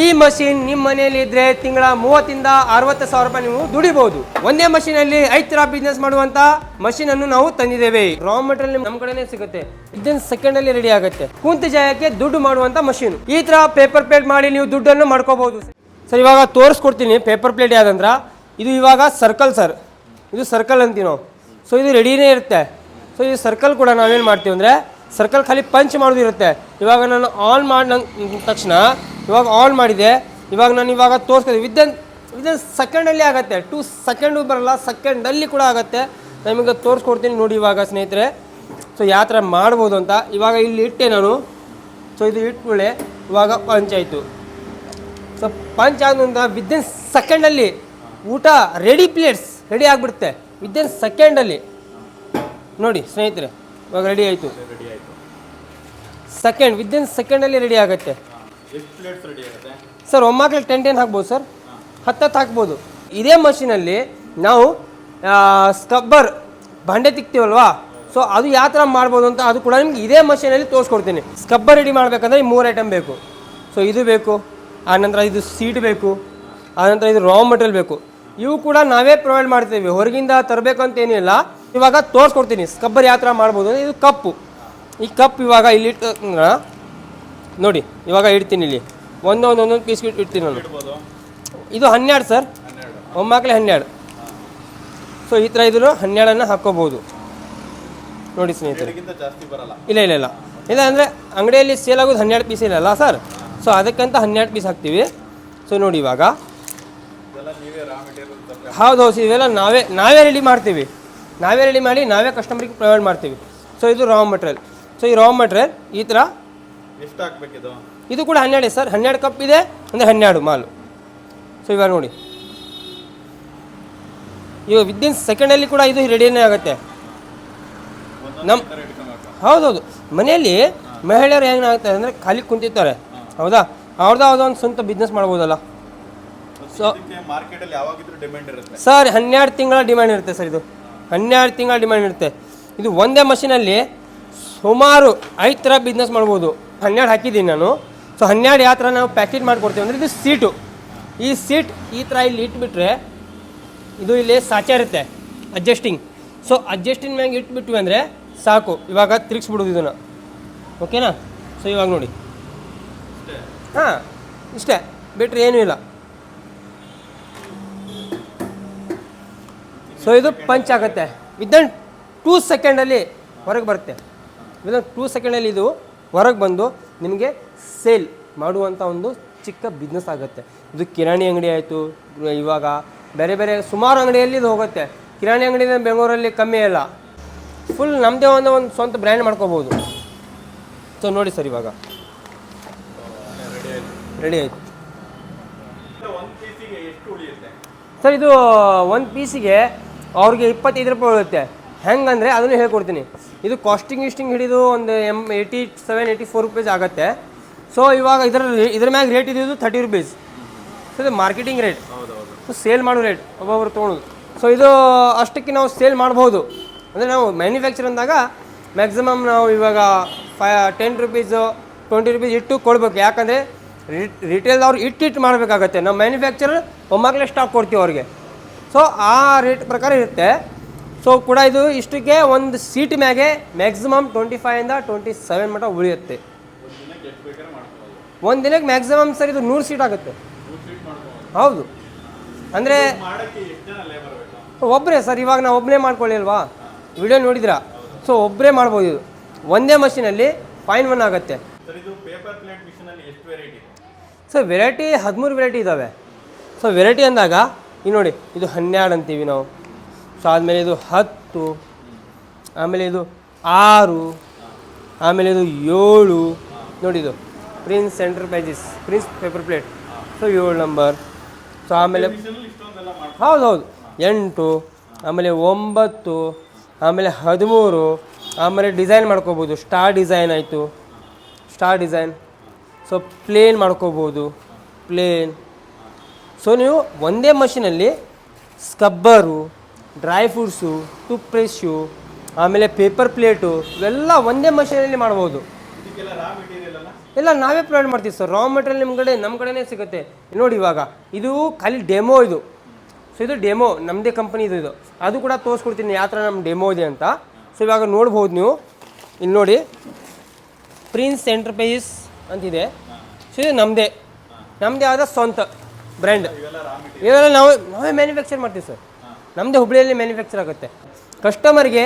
ಈ ಮಷಿನ್ ನಿಮ್ಮ ಮನೆಯಲ್ಲಿ ಇದ್ರೆ ತಿಂಗಳ ಮೂವತ್ತಿಂದ ಅರವತ್ತು ಸಾವಿರ ರೂಪಾಯಿ ನೀವು ದುಡಿಬಹುದು ಒಂದೇ ಮಷೀನ್ ಅಲ್ಲಿ ಐದು ತರ ಬಿಸ್ನೆಸ್ ಮಾಡುವಂತ ಮಷೀನ್ ಅನ್ನು ನಾವು ತಂದಿದ್ದೇವೆ. ರಾ ಮೆಟೀರಿಯಲ್ ನಮ್ಮ ಕಡೆನೇ ಸಿಗುತ್ತೆ. ಇದನ್ನ ಸೆಕೆಂಡ್ ಅಲ್ಲಿ ರೆಡಿ ಆಗುತ್ತೆ. ಕುಂತ ಜಾಗಕ್ಕೆ ದುಡ್ಡು ಮಾಡುವಂತ ಮಷೀನ್. ಈ ತರ ಪೇಪರ್ ಪ್ಲೇಟ್ ಮಾಡಿ ನೀವು ದುಡ್ಡನ್ನು ಮಾಡ್ಕೋಬಹುದು. ಸರ್, ಇವಾಗ ತೋರಿಸ್ಕೊಡ್ತೀನಿ. ಪೇಪರ್ ಪ್ಲೇಟ್ ಯಾವ್ದಂದ್ರ, ಇದು ಇವಾಗ ಸರ್ಕಲ್ ಸರ್ ಇದು ಸರ್ಕಲ್ ಅಂತೀವಿ ನಾವು ಸೊ ಇದು ರೆಡಿನೇ ಇರುತ್ತೆ. ಸೊ ಈ ಸರ್ಕಲ್ ಕೂಡ ನಾವೇನು ಮಾಡ್ತೀವಿ ಅಂದರೆ ಸರ್ಕಲ್ ಖಾಲಿ ಪಂಚ್ ಮಾಡೋದು ಇರುತ್ತೆ ಇವಾಗ ನಾನು ಆನ್ ಮಾಡಿದ ತಕ್ಷಣ ಇವಾಗ ಆನ್ ಮಾಡಿದೆ ಇವಾಗ ನಾನು ಇವಾಗ ತೋರಿಸ್ಕೊತೀನಿ. ವಿದಿನ್ ವಿದಿನ್ ಸೆಕೆಂಡಲ್ಲಿ ಆಗುತ್ತೆ. ಟೂ ಸೆಕೆಂಡು ಬರಲ್ಲ ಸೆಕೆಂಡಲ್ಲಿ ಕೂಡ ಆಗುತ್ತೆ. ನಮಗೆ ತೋರಿಸ್ಕೊಡ್ತೀನಿ ನೋಡಿ ಇವಾಗ ಸ್ನೇಹಿತರೆ. ಸೊ ಯಾವ ಥರ ಮಾಡ್ಬೋದು ಅಂತ. ಇವಾಗ ಇಲ್ಲಿ ಇಟ್ಟೆ ನಾನು. ಸೊ ಇದು ಇಟ್ಕೊಳ್ಳೆ ಇವಾಗ ಪಂಚ್ ಆಯಿತು. ಸೊ ಪಂಚ್ ಆದ ವಿದಿನ್ ಸೆಕೆಂಡಲ್ಲಿ ಊಟ ರೆಡಿ ಪ್ಲೇಟ್ಸ್ ರೆಡಿ ಆಗಿಬಿಡುತ್ತೆ. ವಿದಿನ್ ಸೆಕೆಂಡಲ್ಲಿ ನೋಡಿ ಸ್ನೇಹಿತರೆ ಇವಾಗ ರೆಡಿ ಆಯಿತು. ರೆಡಿ ಆಯಿತು. ಸೆಕೆಂಡ್ ವಿದಿನ್ ಸೆಕೆಂಡಲ್ಲಿ ರೆಡಿ ಆಗುತ್ತೆ. ಸರ್ ಒಮ್ಮಕ್ಕಳಿಗೆ ಟೆನ್ ಟೆನ್ ಹಾಕ್ಬೋದು ಸರ್. ಹತ್ತತ್ತು ಹಾಕ್ಬೋದು. ಇದೇ ಮಷಿನಲ್ಲಿ ನಾವು ಸ್ಕಬ್ಬರ್ ಬಂಡೆ ತಿಕ್ತೀವಲ್ವಾ? ಸೊ ಅದು ಯಾವ ಥರ ಮಾಡ್ಬೋದು ಅಂತ ಅದು ಕೂಡ ನಿಮ್ಗೆ ಇದೇ ಮಷಿನಲ್ಲಿ ತೋರಿಸ್ಕೊಡ್ತೀನಿ. ಸ್ಕಬ್ಬರ್ ರೆಡಿ ಮಾಡಬೇಕಂದ್ರೆ ಈ ಮೂರು ಐಟಮ್ ಬೇಕು. ಸೊ ಇದು ಬೇಕು ಆನಂತರ ಇದು ಸೀಟ್ ಬೇಕು ಆನಂತರ ಇದು ರಾ ಮಟೀರಿಯಲ್ ಬೇಕು. ಇವು ಕೂಡ ನಾವೇ ಪ್ರೊವೈಡ್ ಮಾಡ್ತೀವಿ. ಹೊರಗಿಂದ ತರಬೇಕು ಅಂತ ಏನಿಲ್ಲ. ಇವಾಗ ತೋರಿಸ್ಕೊಡ್ತೀನಿ. ಸ್ಕಬ್ಬರ್ ಯಾವ ಥರ ಮಾಡ್ಬೋದು ಅಂದ್ರೆ ಇದು ಕಪ್ಪು ಈ ಕಪ್ ಇವಾಗ ಇಲ್ಲಿಟ್ಟು ನೋಡಿ ಇವಾಗ ಇಡ್ತೀನಿ ಇಲ್ಲಿ. ಒಂದೊಂದು ಒಂದೊಂದು ಪೀಸ್ ಇಡ್ತೀನಿ ನಾನು. ಇದು ಹನ್ನೆರಡು ಸರ್. ಒಮ್ಮಕ್ಕಲೆ ಒಮ್ಮಾಕ್ಲೆ ಹನ್ನೆರಡು. ಸೊ ಈ ಥರ ಇದ್ರು ಹನ್ನೆರಡನ್ನು ಹಾಕ್ಕೋಬೋದು. ನೋಡಿ ಸ್ನೇಹಿತರೆ. ಇಲ್ಲ ಇಲ್ಲ ಇಲ್ಲ ಇಲ್ಲ. ಅಂದರೆ ಅಂಗಡಿಯಲ್ಲಿ ಸೇಲ್ ಆಗೋದು ಹನ್ನೆರಡು ಪೀಸ್ ಇಲ್ಲಲ್ಲ ಸರ್ ಸೊ ಅದಕ್ಕಂತ ಹನ್ನೆರಡು ಪೀಸ್ ಹಾಕ್ತೀವಿ. ಸೊ ನೋಡಿ ಇವಾಗ. ಹೌದು ಹೌದು. ಇವೆಲ್ಲ ನಾವೇ ನಾವೇ ರೆಡಿ ಮಾಡ್ತೀವಿ. ನಾವೇ ರೆಡಿ ಮಾಡಿ ನಾವೇ ಕಸ್ಟಮರಿಗೆ ಪ್ರೊವೈಡ್ ಮಾಡ್ತೀವಿ. ಸೊ ಇದು ರಾ ಮೆಟೀರಿಯಲ್ ಸೊ ಈ ರಾ ಮೆಟೀರಿಯಲ್ ಈ ಥರ ಎಷ್ಟು ಹಾಕ್ಬೇಕಿದು. ಇದು ಕೂಡ ಹನ್ನೆರಡು ಸರ್ ಹನ್ನೆರಡು ಕಪ್ ಇದೆ ಅಂದರೆ ಹನ್ನೆರಡು ಮಾಲು. ಸೊ ಇವಾಗ ನೋಡಿ. ಇವಾಗ ವಿದಿನ್ ಸೆಕೆಂಡಲ್ಲಿ ಕೂಡ ಇದು ರೆಡಿನೇ ಆಗುತ್ತೆ. ನಮ್ಮ ಹೌದೌದು. ಮನೆಯಲ್ಲಿ ಮಹಿಳೆಯರು ಏನಾಗುತ್ತೆ ಅಂದರೆ ಖಾಲಿ ಕುಂತಿರ್ತಾರೆ. ಹೌದಾ? ಅವ್ರದ್ದು ಯಾವುದೋ ಒಂದು ಸ್ವಂತ ಬಿಸ್ನೆಸ್ ಮಾಡ್ಬೋದಲ್ಲ. ಸೊ ಸರ್ ಹನ್ನೆರಡು ತಿಂಗಳ ಡಿಮ್ಯಾಂಡ್ ಇರುತ್ತೆ ಸರ್ ಇದು. ಹನ್ನೆರಡು ತಿಂಗಳ ಡಿಮ್ಯಾಂಡ್ ಇರುತ್ತೆ. ಇದು ಒಂದೇ ಮಷೀನಲ್ಲಿ ಸುಮಾರು ಐದು ಥರ ಬಿಸ್ನೆಸ್ ಮಾಡ್ಬೋದು. ಹನ್ನೆರಡು ಹಾಕಿದ್ದೀನಿ ನಾನು. ಸೊ ಹನ್ನೆರಡು ಯಾವ ಥರ ನಾವು ಪ್ಯಾಕೆಟ್ ಮಾಡಿಕೊಡ್ತೀವಿ ಅಂದರೆ ಇದು ಸೀಟು. ಈ ಸೀಟ್ ಈ ಥರ ಇಲ್ಲಿ ಇಟ್ಬಿಟ್ರೆ ಇದು ಇಲ್ಲಿ ಸಾಚ ಇರುತ್ತೆ ಅಡ್ಜಸ್ಟಿಂಗ್ ಸೊ ಅಡ್ಜಸ್ಟಿಂಗ್ ಮ್ಯಾಗೆ ಇಟ್ಬಿಟ್ವಿ ಅಂದರೆ ಸಾಕು. ಇವಾಗ ತಿರುಗಿಸ್ಬಿಡೋದು ಇದನ್ನು. ಓಕೆನಾ ಸೊ ಇವಾಗ ನೋಡಿ. ಹಾಂ, ಇಷ್ಟೇ. ಬಿಟ್ಟರೆ ಏನೂ ಇಲ್ಲ. ಸೊ ಇದು ಪಂಚ್ ಆಗುತ್ತೆ. ವಿದನ್ ಟೂ ಸೆಕೆಂಡಲ್ಲಿ ಹೊರಗೆ ಬರುತ್ತೆ. ವಿದನ್ ಟೂ ಸೆಕೆಂಡಲ್ಲಿ ಇದು ಹೊರಗೆ ಬಂದು ನಿಮಗೆ ಸೇಲ್ ಮಾಡುವಂಥ ಒಂದು ಚಿಕ್ಕ ಬಿಸ್ನೆಸ್ ಆಗುತ್ತೆ. ಇದು ಕಿರಾಣಿ ಅಂಗಡಿ ಆಯಿತು, ಇವಾಗ ಬೇರೆ ಬೇರೆ ಸುಮಾರು ಅಂಗಡಿಯಲ್ಲಿ ಇದು ಹೋಗುತ್ತೆ. ಕಿರಾಣಿ ಅಂಗಡಿ ಬೆಂಗಳೂರಲ್ಲಿ ಕಮ್ಮಿ ಇಲ್ಲ ಫುಲ್ ನಮ್ಮದೇ ಒಂದು ಒಂದು ಸ್ವಂತ ಬ್ರ್ಯಾಂಡ್ ಮಾಡ್ಕೋಬೋದು. ಸೊ ನೋಡಿ ಸರ್ ಇವಾಗ. ರೆಡಿ ಆಯಿತು. ಸರ್ ಇದು ಒಂದು ಪೀಸಿಗೆ ಅವ್ರಿಗೆ ಇಪ್ಪತ್ತೈದು ರೂಪಾಯಿ ಉಳಿಯುತ್ತೆ ಹೆಂಗಂದರೆ ಅದನ್ನು ಹೇಳ್ಕೊಡ್ತೀನಿ. ಇದು ಕಾಸ್ಟಿಂಗ್ ಇಸ್ಟಿಂಗ್ ಹಿಡಿದು ಒಂದು M eighty seven eighty four rupees ಆಗುತ್ತೆ. ಸೊ ಇವಾಗ ಇದರ ಇದ್ರ ಮ್ಯಾಗ ರೇಟ್ ಇದ್ದಿದ್ದು ಥರ್ಟಿ ರುಪೀಸ್ ಸೊ ಇದು ಮಾರ್ಕೆಟಿಂಗ್ ರೇಟ್ ಸೊ ಸೇಲ್ ಮಾಡೋ ರೇಟ್ ಒಬ್ಬೊಬ್ರು ತೊಗೊಳೋದು. ಸೊ ಇದು ಅಷ್ಟಕ್ಕೆ ನಾವು ಸೇಲ್ ಮಾಡ್ಬೋದು. ಅಂದರೆ ನಾವು ಮ್ಯಾನುಫ್ಯಾಕ್ಚರ್ ಅಂದಾಗ ಮ್ಯಾಕ್ಸಿಮಮ್ ನಾವು ಇವಾಗ five ten rupees twenty rupees ಇಟ್ಟು ಕೊಡಬೇಕು. ಯಾಕಂದರೆ ರಿಟೇಲ್ದವ್ರು ಇಟ್ಟು ಮಾಡಬೇಕಾಗತ್ತೆ. ನಾವು ಮ್ಯಾನುಫ್ಯಾಕ್ಚರ್ ಒಮ್ಮಾಗಲೇ ಸ್ಟಾಕ್ ಕೊಡ್ತೀವಿ ಅವ್ರಿಗೆ. ಸೊ ಆ ರೇಟ್ ಪ್ರಕಾರ ಇರುತ್ತೆ. ಸೊ ಕೂಡ ಇದು ಇಷ್ಟಕ್ಕೆ ಒಂದು ಸೀಟ್ ಮ್ಯಾಗೆ ಮ್ಯಾಕ್ಸಿಮಮ್ ಟ್ವೆಂಟಿ ಇಂದ ಟ್ವೆಂಟಿ ಸೆವೆನ್ ಮಟ್ಟ ಉಳಿಯುತ್ತೆ. ಒಂದು ದಿನಕ್ಕೆ ಮ್ಯಾಕ್ಸಿಮಮ್ ಸರ್ ಇದು ನೂರು ಸೀಟ್ ಆಗುತ್ತೆ. ಹೌದು. ಅಂದರೆ ಒಬ್ಬರೇ ಸರ್, ಇವಾಗ ನಾವು ಒಬ್ಬನೇ ಮಾಡ್ಕೊಳ್ಳಿಲ್ವಾ? ವಿಡಿಯೋ ನೋಡಿದ್ರಾ? ಸೊ ಒಬ್ಬರೇ ಮಾಡ್ಬೋದು ಇದು. ಒಂದೇ ಮಷೀನಲ್ಲಿ ಫೈನ್ ಒನ್ ಆಗುತ್ತೆ. ಸರ್ ವೆರೈಟಿ ಹದಿಮೂರು ವೆರೈಟಿ ಇದಾವೆ. ಸೊ ವೆರೈಟಿ ಅಂದಾಗ, ಈ ನೋಡಿ, ಇದು ಹನ್ನೆರಡು ಅಂತೀವಿ ನಾವು. ಸೊ ಆದಮೇಲೆ ಇದು ಹತ್ತು, ಆಮೇಲೆ ಇದು ಆರು, ಆಮೇಲೆ ಇದು ಏಳು. ನೋಡಿ ಇದು. Prints pages prints paper plate so ಏಳು ನಂಬರ್ ಸೊ ಆಮೇಲೆ ಹೌದು ಹೌದು. ಎಂಟು, ಆಮೇಲೆ ಒಂಬತ್ತು, ಆಮೇಲೆ ಹದಿಮೂರು. ಆಮೇಲೆ ಡಿಸೈನ್ ಮಾಡ್ಕೋಬೋದು. ಸ್ಟಾರ್ ಡಿಸೈನ್ ಆಯಿತು. ಸ್ಟಾರ್ ಡಿಸೈನ್ ಸೊ ಪ್ಲೇನ್ ಮಾಡ್ಕೋಬೋದು. ಪ್ಲೇನ್ ಸೊ ನೀವು ಒಂದೇ ಮಷಿನಲ್ಲಿ scrubber dry fruits tooth brush ಆಮೇಲೆ ಪೇಪರ್ ಪ್ಲೇಟು ಇವೆಲ್ಲ ಒಂದೇ ಮಷೀನಲ್ಲಿ ಮಾಡ್ಬೋದು. ಎಲ್ಲ ನಾವೇ ಪ್ರೊವೈಡ್ ಮಾಡ್ತೀವಿ ಸರ್ ರಾ ಮೆಟೀರಿಯಲ್ ನಿಮ್ಮ ಕಡೆ ನಮ್ಮ ಕಡೆನೇ ಸಿಗುತ್ತೆ. ನೋಡಿ ಇವಾಗ ಇದು ಖಾಲಿ ಡೆಮೋ ಇದು. ಸೊ ಇದು ಡೆಮೋ ನಮ್ಮದೇ ಕಂಪನಿ ಇದು ಇದು. ಅದು ಕೂಡ ತೋರಿಸ್ಕೊಡ್ತೀನಿ ಯಾವ ಥರ ನಮ್ಮ ಡೆಮೋ ಇದೆ ಅಂತ. ಸೊ ಇವಾಗ ನೋಡ್ಬೋದು ನೀವು. ಇಲ್ಲಿ ನೋಡಿ ಪ್ರಿನ್ಸ್ ಎಂಟರ್ಪ್ರೈಸ್ ಅಂತಿದೆ. ಸೊ ಇದು ನಮ್ಮದೇ ನಮ್ಮದೇ ಆದ ಸ್ವಂತ ಬ್ರ್ಯಾಂಡ್ ಇವೆಲ್ಲ ನಾವು ನಾವೇ ಮ್ಯಾನುಫ್ಯಾಕ್ಚರ್ ಮಾಡ್ತೀವಿ ಸರ್ ನಮ್ಮದೇ ಹುಬ್ಳಿಯಲ್ಲಿ ಮ್ಯಾನುಫ್ಯಾಕ್ಚರ್ ಆಗುತ್ತೆ. ಕಸ್ಟಮರ್ಗೆ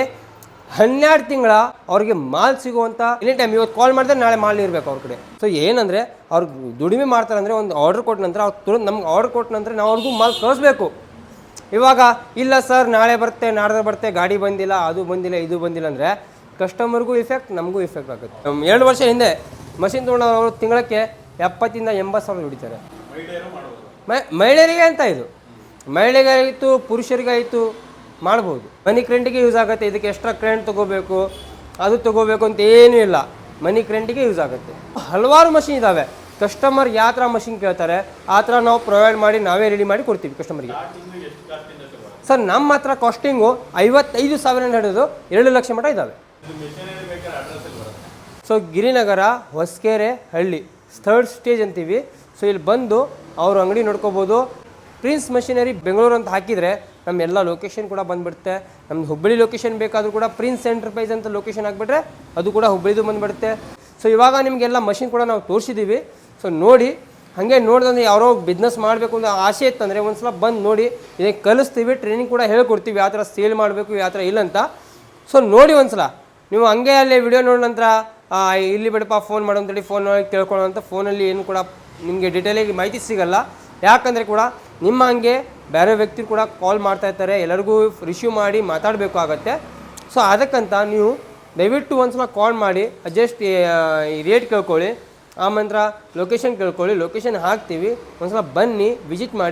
ಹನ್ನೆರಡು ತಿಂಗಳ ಅವ್ರಿಗೆ ಮಾಲ್ ಸಿಗುವಂಥ ಎನಿ ಟೈಮ್ ಇವತ್ತು ಕಾಲ್ ಮಾಡಿದ್ರೆ ನಾಳೆ ಮಾಲ್ ಇರಬೇಕು ಅವ್ರ ಕಡೆ. ಸೊ ಏನಂದರೆ ಅವ್ರು ದುಡಿಮೆ ಮಾಡ್ತಾರೆ ಅಂದರೆ ಒಂದು ಆರ್ಡರ್ ಕೊಟ್ಟ ನಂತರ ಅವ್ರು ತುರಂತ ನಮ್ಗೆ ಆರ್ಡರ್ ಕೊಟ್ಟ ನಂತರ ನಾವು ಅವ್ರಿಗೂ ಮಾಲ್ ಕಳಿಸ್ಬೇಕು. ಇವಾಗ ಇಲ್ಲ ಸರ್ ನಾಳೆ ಬರುತ್ತೆ ನಾಡ್ದು ಬರುತ್ತೆ ಗಾಡಿ ಬಂದಿಲ್ಲ, ಅದು ಬಂದಿಲ್ಲ, ಇದು ಬಂದಿಲ್ಲ ಅಂದರೆ ಕಸ್ಟಮರ್ಗೂ ಇಫೆಕ್ಟ್ ನಮಗೂ ಇಫೆಕ್ಟ್ ಆಗುತ್ತೆ. ಎರಡು ವರ್ಷ ಹಿಂದೆ ಮಷಿನ್ ತೊಗೊಂಡವರು ತಿಂಗಳಕ್ಕೆ ಎಪ್ಪತ್ತಿಂದ ಎಂಬತ್ತು ಸಾವಿರ ದುಡಿತಾರೆ. ಮಹಿಳೆಯರಿಗೆ ಅಂತ ಇದು. ಮಹಿಳೆಗಾಯಿತು ಪುರುಷರಿಗಾಯಿತು ಮಾಡ್ಬೋದು. ಮನಿ ಕ್ರೆಂಟಿಗೆ ಯೂಸ್ ಆಗುತ್ತೆ. ಇದಕ್ಕೆ ಎಕ್ಸ್ಟ್ರಾ ಕ್ರೆಂಟ್ ತೊಗೋಬೇಕು, ಅದು ತೊಗೋಬೇಕು ಅಂತ ಏನೂ ಇಲ್ಲ. ಮನಿ ಕ್ರೆಂಟಿಗೆ ಯೂಸ್ ಆಗುತ್ತೆ. ಹಲವಾರು ಮಷಿನ್ ಇದ್ದಾವೆ ಕಸ್ಟಮರ್ ಯಾವ ಥರ ಮಷಿನ್ ಕೇಳ್ತಾರೆ. ಆ ಥರ ನಾವು ಪ್ರೊವೈಡ್ ಮಾಡಿ, ನಾವೇ ರೆಡಿ ಮಾಡಿ ಕೊಡ್ತೀವಿ ಕಸ್ಟಮರ್ಗೆ ಸರ್ ನಮ್ಮ ಹತ್ರ ಕಾಸ್ಟಿಂಗು ಐವತ್ತೈದು ಸಾವಿರ ಹಿಡಿದು ಎರಡು ಲಕ್ಷ ಮಟ್ಟ ಇದ್ದಾವೆ ಸೊ ಗಿರಿನಗರ, ಹೊಸಕೆರೆ, ಹಳ್ಳಿ ಥರ್ಡ್ ಸ್ಟೇಜ್ ಅಂತೀವಿ. ಸೊ ಇಲ್ಲಿ ಬಂದು ಅವರು ಅಂಗಡಿ ನೋಡ್ಕೋಬೋದು. ಪ್ರಿನ್ಸ್ ಮಷಿನರಿ ಬೆಂಗಳೂರು ಅಂತ ಹಾಕಿದರೆ ನಮ್ಮ ಎಲ್ಲ ಲೊಕೇಶನ್ ಕೂಡ ಬಂದುಬಿಡುತ್ತೆ. ನಮ್ದು ಹುಬ್ಬಳ್ಳಿ ಲೊಕೇಶನ್ ಬೇಕಾದರೂ ಕೂಡ ಪ್ರಿನ್ಸ್ ಎಂಟರ್ಪ್ರೈಸ್ ಅಂತ ಲೊಕೇಶನ್ ಹಾಕ್ಬಿಟ್ರೆ ಅದು ಕೂಡ ಹುಬ್ಬಳ್ಳಿದು ಬಂದುಬಿಡುತ್ತೆ. ಸೊ ಇವಾಗ ನಿಮಗೆಲ್ಲ ಮಷಿನ್ ಕೂಡ ನಾವು ತೋರಿಸಿದ್ದೀವಿ ಸೊ ನೋಡಿ, ಹಾಗೆ ನೋಡಿದ್ರೆ ಯಾರೋ ಬಿಸ್ನೆಸ್ ಮಾಡಬೇಕು ಅಂತ ಆಸೆ ಇತ್ತಂದರೆ ಒಂದ್ಸಲ ಬಂದು ನೋಡಿ, ಇದಕ್ಕೆ ಕಲಿಸ್ತೀವಿ ಟ್ರೈನಿಂಗ್ ಕೂಡ ಹೇಳ್ಕೊಡ್ತೀವಿ, ಯಾವ ಥರ ಸೇಲ್ ಮಾಡಬೇಕು, ಯಾವ ಥರ ಇಲ್ಲ ಅಂತ. ಸೊ ನೋಡಿ ಒಂದು ಸಲ ನೀವು ಹಂಗೆ ಅಲ್ಲಿ ವಿಡಿಯೋ ನೋಡಿದ ನಂತರ ಇಲ್ಲಿ ಬಿಡಪ್ಪ ಫೋನ್ ಮಾಡು ಅಂತೇಳಿ ಫೋನ್ ಕೇಳ್ಕೊಳ್ಳೋ ಅಂತ ಫೋನಲ್ಲಿ ಏನು ಕೂಡ ನಿಮಗೆ ಡೀಟೇಲಾಗಿ ಮಾಹಿತಿ ಸಿಗಲ್ಲ. ಯಾಕಂದರೆ ಕೂಡ ನಿಮ್ಮ ಹಂಗೆ ಬೇರೆ ವ್ಯಕ್ತಿ ಕೂಡ ಕಾಲ್ ಮಾಡ್ತಾ ಇರ್ತಾರೆ, ಎಲ್ಲರಿಗೂ ರಿಸೀವ್ ಮಾಡಿ ಮಾತಾಡಬೇಕು ಆಗುತ್ತೆ. ಸೊ ಅದಕ್ಕಂತ ನೀವು ದಯವಿಟ್ಟು ಒಂದ್ಸಲ ಕಾಲ್ ಮಾಡಿ ಅಡ್ಜಸ್ಟ್ ಈ ರೇಟ್ ಕೇಳ್ಕೊಳ್ಳಿ. ಆಮಂತ್ರ ಲೊಕೇಶನ್ ಕೇಳ್ಕೊಳ್ಳಿ ಲೊಕೇಶನ್ ಹಾಕ್ತೀವಿ. ಒಂದ್ಸಲ ಬನ್ನಿ ವಿಸಿಟ್ ಮಾಡಿ.